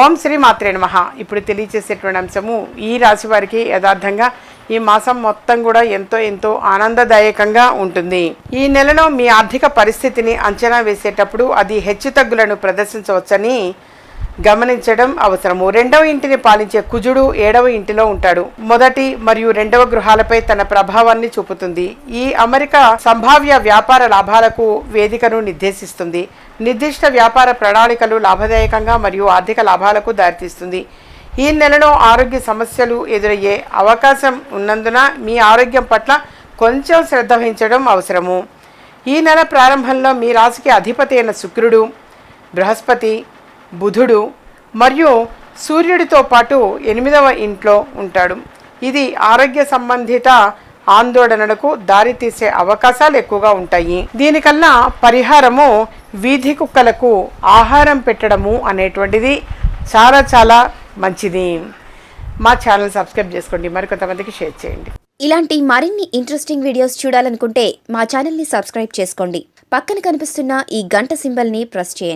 ఓం శ్రీ మాత్రే నమ. ఇప్పుడు తెలియచేసేటువంటి అంశము ఈ రాశి వారికి యథార్థంగా ఈ మాసం మొత్తం కూడా ఎంతో ఎంతో ఆనందదాయకంగా ఉంటుంది. ఈ నెలలో మీ ఆర్థిక పరిస్థితిని అంచనా వేసేటప్పుడు అది హెచ్చుతగ్గులను ప్రదర్శించవచ్చని గమనించడం అవసరము. రెండవ ఇంటిని పాలించే కుజుడు ఏడవ ఇంటిలో ఉంటాడు. మొదటి మరియు రెండవ గృహాలపై తన ప్రభావాన్ని చూపుతుంది. ఈ అమరిక సంభావ్య వ్యాపార లాభాలకు వేదికను నిర్దేశిస్తుంది. నిర్దిష్ట వ్యాపార ప్రణాళికలు లాభదాయకంగా మరియు ఆర్థిక లాభాలకు దారితీస్తుంది. ఈ నెలలో ఆరోగ్య సమస్యలు ఎదురయ్యే అవకాశం ఉన్నందున మీ ఆరోగ్యం పట్ల కొంచెం శ్రద్ధ వహించడం అవసరము. ఈ నెల ప్రారంభంలో మీ రాశికి అధిపతి అయిన శుక్రుడు బృహస్పతి బుధుడు మరియు సూర్యుడితో పాటు ఎనిమిదవ ఇంట్లో ఉంటాడు. ఇది ఆరోగ్య సంబంధిత ఆందోళనలకు దారితీసే అవకాశాలు ఎక్కువగా ఉంటాయి. దీనికన్నా పరిహారము వీధి కుక్కలకు ఆహారం పెట్టడము అనేటువంటిది చాలా చాలా మంచిది. మా ఛానల్ సబ్స్క్రైబ్ చేసుకోండి. మరికొంతమందికి షేర్ చేయండి. ఇలాంటి మరిన్ని ఇంట్రెస్టింగ్ వీడియోస్ చూడాలనుకుంటే మా ఛానల్ని సబ్స్క్రైబ్ చేసుకోండి. పక్కన కనిపిస్తున్న ఈ గంట సింబల్ని ప్రెస్ చేయండి.